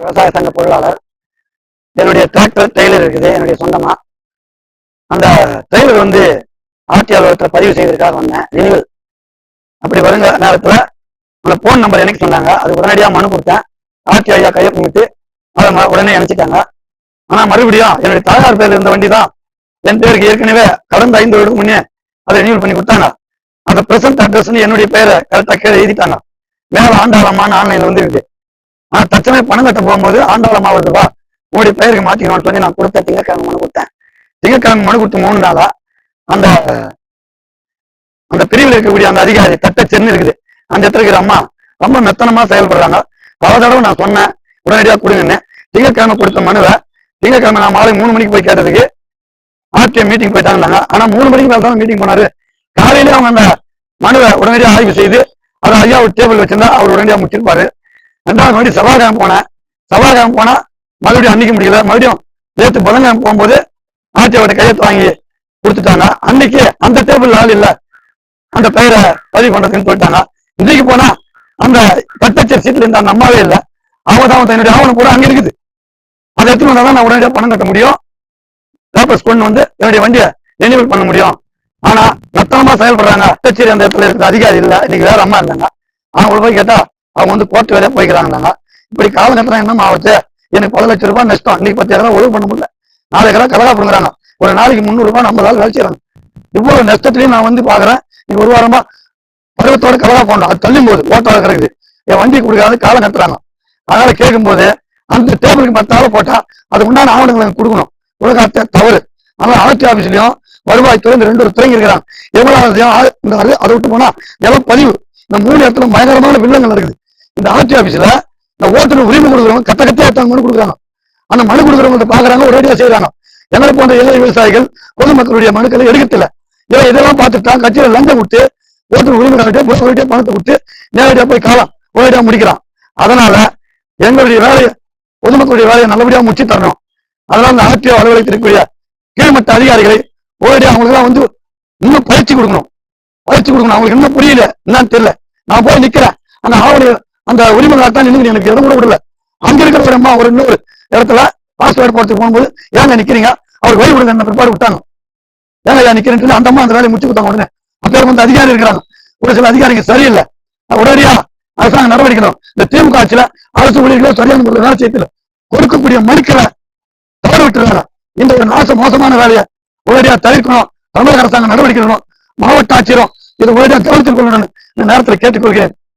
விவசாய சங்க பொருளாளர். என்னுடைய டிராக்டர் டெய்லர் இருக்குது என்னுடைய சொந்தமா. அந்த டெய்லர் வந்து ஆட்சி அலுவலகத்தில் பதிவு செய்வதற்காக வந்தேன். ரினிவல் அப்படி வருங்க நேரத்தில் அந்த போன் நம்பர் எனக்கு சொன்னாங்க. அது உடனடியாக மனு கொடுத்தேன். ஆட்சி ஐயா கையை கும்பிட்டு அதை ம- உடனே அனுப்பிச்சிட்டாங்க. ஆனால் மறுபடியும் என்னுடைய தாயார் பேரில் இருந்த வண்டி தான் என் பேருக்கு ஏற்கனவே கடந்த ஐந்து வருடம் முன்னே அதை ரினிவல் பண்ணி கொடுத்தாங்க. அந்த பிரசன்ட் அட்ரஸ்னு என்னுடைய பேரை கரெக்டாக கீழே எழுதிட்டாங்க. மேல ஆண்டாளமான ஆன்லைனில் வந்துருக்கு. ஆனா தச்சமே பணம் கட்ட போகும்போது ஆண்டாளம்மா வருதுப்பா உங்களுடைய பெயருக்கு மாத்திக்கணும்னு சொல்லி நான் கொடுத்த திங்கக்கிழமை மனு கொடுத்தேன். திங்கக்கிழமை மனு கொடுத்து மூணு நாளா அந்த அந்த பிரிவில் இருக்கக்கூடிய அந்த அதிகாரி தட்டச்சென்னு இருக்குது. அந்த இடத்துல இருக்கிற அம்மா ரொம்ப மெத்தனமா செயல்படுறாங்க. பல தடவை நான் சொன்னேன். உடனடியா கொடுங்கன்னு. திங்கட்கிழமை கொடுத்த மனுவை திங்கக்கிழமை நான் மாலை மூணு மணிக்கு போய் கேட்டதுக்கு ஆர்டிஎம் மீட்டிங் போயிட்டாங்க ஆனா மூணு மணிக்கு மேல தான் மீட்டிங் போனாரு. காலையிலேயே அவங்க அந்த மனுவை உடனடியாக ஆய்வு செய்து அதை ஐயா ஒரு டேபிள் வச்சிருந்தா அவர் உடனடியாக முடிச்சிருப்பாரு. ரெண்டாவது மறுபடியும் செவ்வாய்க்கிழமை போனேன். செவ்வாய்க்கிழமை போனா மறுபடியும் அன்னைக்கு முடியல. மறுபடியும் நேற்று புதன்கிழமை போகும்போது ஆட்சியோட கையெழுத்து வாங்கி கொடுத்துட்டாங்க. அன்னைக்கு அந்த டேபிள் ஆள் இல்ல. அந்த பெயரை பதிவு பண்றதுன்னு சொல்லிட்டாங்க. இன்னைக்கு போனா அந்த கட்டச்சர் சீட்ல இருந்த அந்த அம்மாவே இல்லை. அவங்க தான் தன்னுடைய ஆவணம் கூட அங்க இருக்குது. அதை எடுத்துட்டு வந்தா நான் உடனடியாக பணம் கட்ட முடியும். பேப்பர்ஸ் கொண்டு வந்து என்னுடைய வண்டியை ரெனியூவல் பண்ண முடியும். ஆனா நத்தனமா செயல்படுறாங்க. கச்சேரி அந்த இடத்துல இருக்கிற அதிகாரி இல்ல. இன்னைக்கு வேற அம்மா இருந்தாங்க. அவங்கள போய் கேட்டா அவங்க வந்து கோர்ட் வேலையா போய்க்கிறாங்க. இப்படி கால நேரத்துல என்னமா ஆகுது? எனக்கு பல லட்சம் ரூபாய் நஷ்டம். இன்னைக்கு பத்து ஏக்கரா ஒழுங்கு பண்ண முடியல. நாலு ஏக்கரா கலரா பண்ணுறாங்க ஒரு நாளைக்கு முந்நூறு ரூபாய் நம்ம வேலை வேலைச்சாங்க இவ்வளவு நஷ்டத்திலையும் நான் வந்து பாக்குறேன். இன்னைக்கு ஒரு வாரமா பருவத்தோட கலரா போடணும். அது தள்ளும் போது ஓட்டோட கிடக்குது என் வண்டி கொடுக்காது காலம் கட்டுறாங்க. அதனால கேட்கும்போது அந்த டேபிளுக்கு பத்தால போட்டா அது உண்டான ஆவணங்களை கொடுக்கணும். உலகத்தை தவறு. ஆனால் ஆட்சி ஆபீஸ்லயும் வருவாய்த்துறை இந்த ரெண்டு ஒரு துறைங்க இருக்கிறாங்க. எவ்வளவு அதை விட்டு போனா எவ்வளவு பதிவு? இந்த மூணு இடத்துல பயங்கரமான வில்லங்கள் நடக்குது. இந்த ஆர்டி ஆபீஸ்ல இந்த ஓட்டுநர் உரிமை கொடுக்குறவங்க கத்த கத்தே எடுத்தாங்க மனு கொடுக்குறாங்க. அந்த மனு கொடுக்குறவங்க பாக்குறாங்க ஒரேடியா செய்யறாங்க எங்களை போன்ற இளைய விவசாயிகள் பொதுமக்களுடைய மனுக்களை எடுக்கல இவன் இதெல்லாம் பார்த்துட்டா கட்சியில லஞ்சம் விட்டு ஓட்டுநர் உரிமை ஒரேடியா பணத்தை விட்டு நேரடியா போய் காலம் ஒரேடியா முடிக்கிறான். அதனால எங்களுடைய வேலையை பொதுமக்களுடைய வேலையை நல்லபடியா முடிச்சு தரணும். அதனால இந்த ஆர்டிஓ அலுவலகத்தில் இருக்கக்கூடிய கீழ்மட்ட அதிகாரிகளை ஒரேடியா அவங்களுக்கு வந்து இன்னும் பயிற்சி கொடுக்கணும். பயிற்சி கொடுக்கணும். அவங்களுக்கு இன்னும் புரியல? என்னன்னு தெரியல. நான் போய் நிக்கிறேன். அந்த ஆவண அந்த உரிமைகளாக தான் நின்று எனக்கு இடம் கூட விடல. அங்க இருக்கிற ஒரு அம்மா ஒரு இன்னொரு இடத்துல பாஸ்வேர்டு போறதுக்கு போகும்போது ஏங்க நிக்கிறீங்க? அவர் வழி விடுங்க என்ன பிற்பாடு விட்டாங்க. ஏங்க ஏன் நிக்கிறேன் அந்த அம்மா அந்த வேலையை முடிச்சு கொடுத்தாங்க உடனே. அப்பேர் வந்து அதிகாரி இருக்கிறாங்க. ஒரு சில அதிகாரிகள் சரியில்லை. உடனடியா அரசாங்கம் நடவடிக்கணும். இந்த திமுக ஆட்சியில அரசு ஊழியர்களோ சரியான முறையில் வேலை செய்யல கொடுக்கக்கூடிய மனுக்களை தவறு விட்டுருக்காங்க. இந்த ஒரு நாச மோசமான வேலையை உடனடியா தவிர்க்கணும். தமிழக அரசாங்கம் நடவடிக்கை மாவட்ட ஆட்சியரும் இதை உடனடியா கவனத்தில் கொள்ளணும் இந்த நேரத்தில் கேட்டுக்கொள்கிறேன்.